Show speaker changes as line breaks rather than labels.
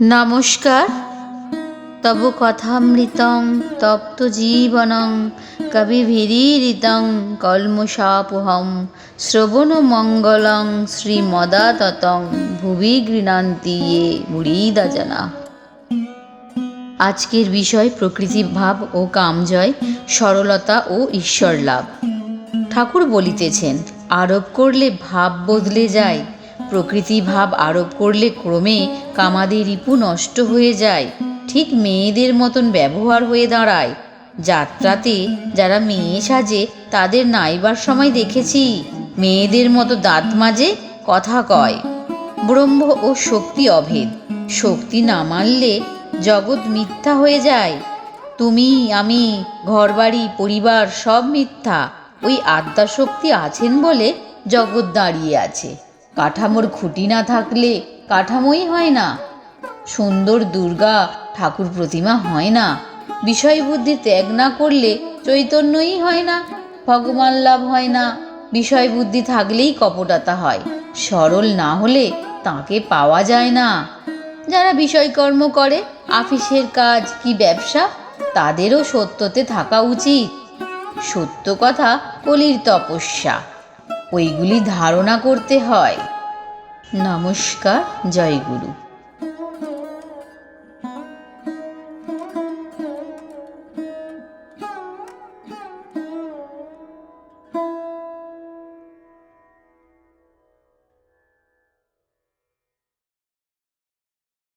নমস্কার। তব কথামৃতং, তপ্ত জীবনং কবিভিরীরিতং কলমশাপহম শ্রবণমঙ্গলং, শ্রীমদাততং ভুবি গৃণান্তি ইয়ে মুড়িদা জানা আজকের বিষয় প্রকৃতি ভাব ও কামজয়, সরলতা ও ঈশ্বর লাভ ঠাকুর বলিতেছেন, আরোপ করলে ভাব বদলে যায় প্রকৃতি ভাব আরোপ করলে ক্রমে কামাদের রিপু নষ্ট হয়ে যায়। ঠিক মেয়েদের মতন ব্যবহার হয়ে দাঁড়ায়। যাত্রাতে যারা মেয়ে সাজে, তাদের নাইবার সময় দেখেছি। মেয়েদের মতো দাঁত মাজে কথা কয়। ব্রহ্ম ও শক্তি অভেদ। শক্তি না মানলে জগৎ মিথ্যা হয়ে যায়। তুমি, আমি, ঘরবাড়ি, পরিবার সব মিথ্যা। ওই আদ্যাশক্তি আছেন বলে জগৎ দাঁড়িয়ে আছে। কাঠামোর খুঁটি না থাকলে কাঠামোই হয় না। সুন্দর দুর্গা ঠাকুর প্রতিমা হয় না। বিষয় বুদ্ধি ত্যাগ না করলে চৈতন্যই হয় না, ভগবান লাভ হয় না। বিষয় বুদ্ধি থাকলেই কপটতা হয়, সরল না হলে তাকে পাওয়া যায় না। যারা বিষয়কর্ম করে, আফিসের কাজ কি ব্যবসা? তাদেরও সত্যতে থাকা উচিত। সত্য কথা কলির তপস্যা। ওইগুলি ধারণা করতে হয়। নমস্কার জয় গুরু